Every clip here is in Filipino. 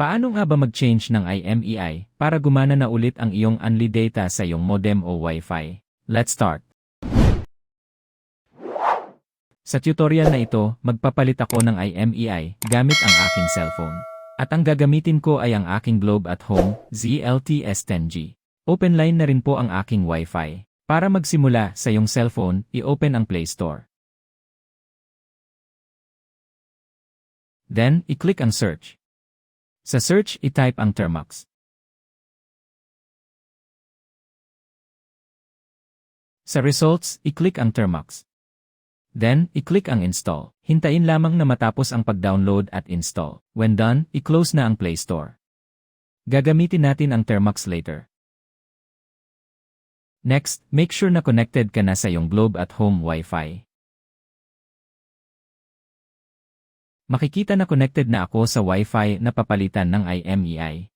Paano nga ba mag-change ng IMEI para gumana na ulit ang iyong unli data sa iyong modem o Wi-Fi? Let's start! Sa tutorial na ito, magpapalit ako ng IMEI gamit ang aking cellphone. At ang gagamitin ko ay ang aking Globe at Home ZLT S10G. Open line na rin po ang aking Wi-Fi. Para magsimula sa iyong cellphone, i-open ang Play Store. Then, i-click ang search. Sa search, i-type ang Termux. Sa results, i-click ang Termux. Then, i-click ang install. Hintayin lamang na matapos ang pag-download at install. When done, i-close na ang Play Store. Gagamitin natin ang Termux later. Next, make sure na connected ka na sa iyong Globe at Home Wi-Fi. Makikita na connected na ako sa Wi-Fi na papalitan ng IMEI.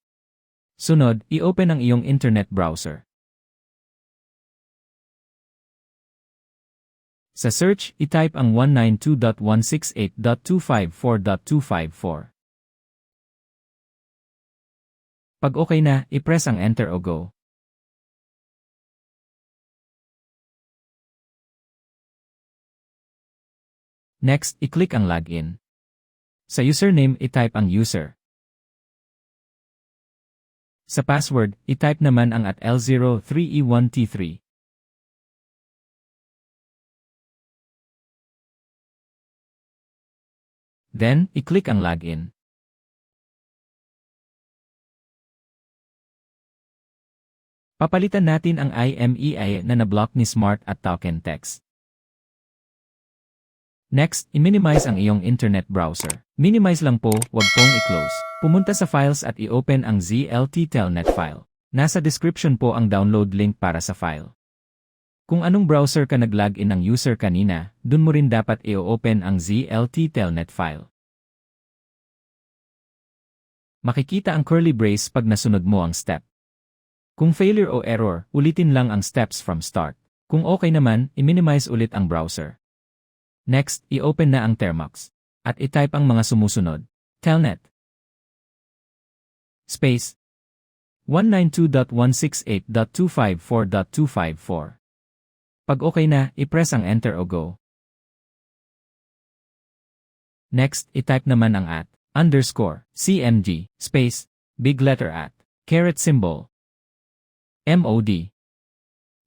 Sunod, i-open ang iyong internet browser. Sa search, i-type ang 192.168.254.254. Pag okay na, i-press ang enter o go. Next, i-click ang login. Sa username, i-type ang user. Sa password, i-type naman ang at L03E1T3. Then, i-click ang login. Papalitan natin ang IMEI na na-block ni Smart at Token Text. Next, i-minimize ang iyong internet browser. Minimize lang po, wag pong i-close. Pumunta sa files at i-open ang ZLT Telnet file. Nasa description po ang download link para sa file. Kung anong browser ka nag-login ng user kanina, dun mo rin dapat i-open ang ZLT Telnet file. Makikita ang curly brace pag nasunod mo ang step. Kung failure o error, ulitin lang ang steps from start. Kung okay naman, i-minimize ulit ang browser. Next, i-open na ang Termux. At i-type ang mga sumusunod. Telnet. Space. 192.168.254.254. Pag okay na, i-press ang enter o go. Next, i-type naman ang at, underscore, cmg, space, big letter at, caret symbol, MOD,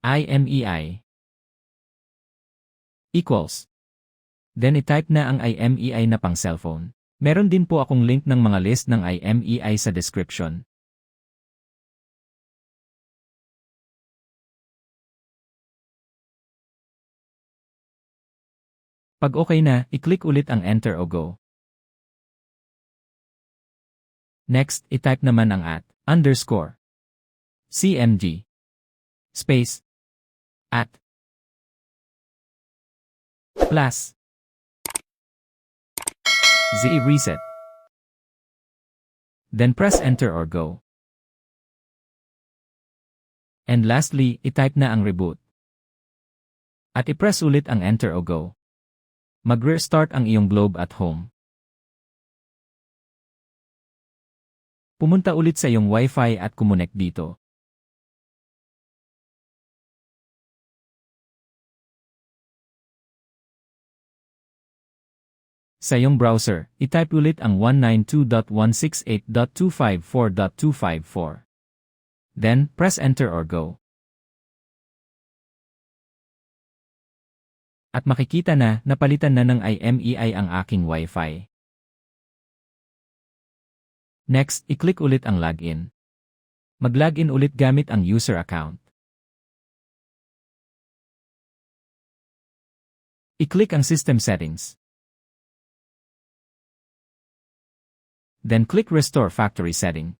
IMEI, equals. Then i-type na ang IMEI na pang cellphone. Meron din po akong link ng mga list ng IMEI sa description. Pag okay na, i-click ulit ang enter o go. Next, i-type naman ang at, underscore, cmg, space, at, plus, Z reset. Then press enter or go. And lastly, i-type na ang reboot. At i-press ulit ang enter o go. Mag-restart ang iyong globe at home. Pumunta ulit sa iyong Wi-Fi at kumunek dito. Sa iyong browser, i-type ulit ang 192.168.254.254. Then, press enter or go. At makikita na, napalitan na ng IMEI ang aking Wi-Fi. Next, i-click ulit ang login. Mag-login ulit gamit ang user account. I-click ang system settings. Then click Restore Factory Setting.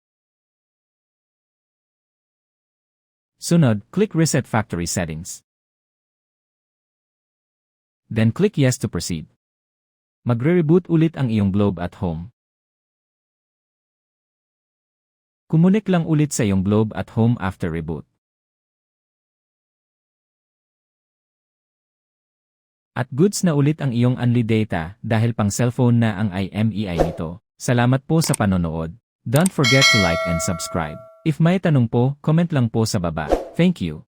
Sunod, click Reset Factory Settings. Then click Yes to proceed. Magre-reboot ulit ang iyong globe at home. Kumunik lang ulit sa iyong globe at home after reboot. At goods na ulit ang iyong unli data dahil pang cellphone na ang IMEI nito. Salamat po sa panonood. Don't forget to like and subscribe. If may tanong po, comment lang po sa baba. Thank you.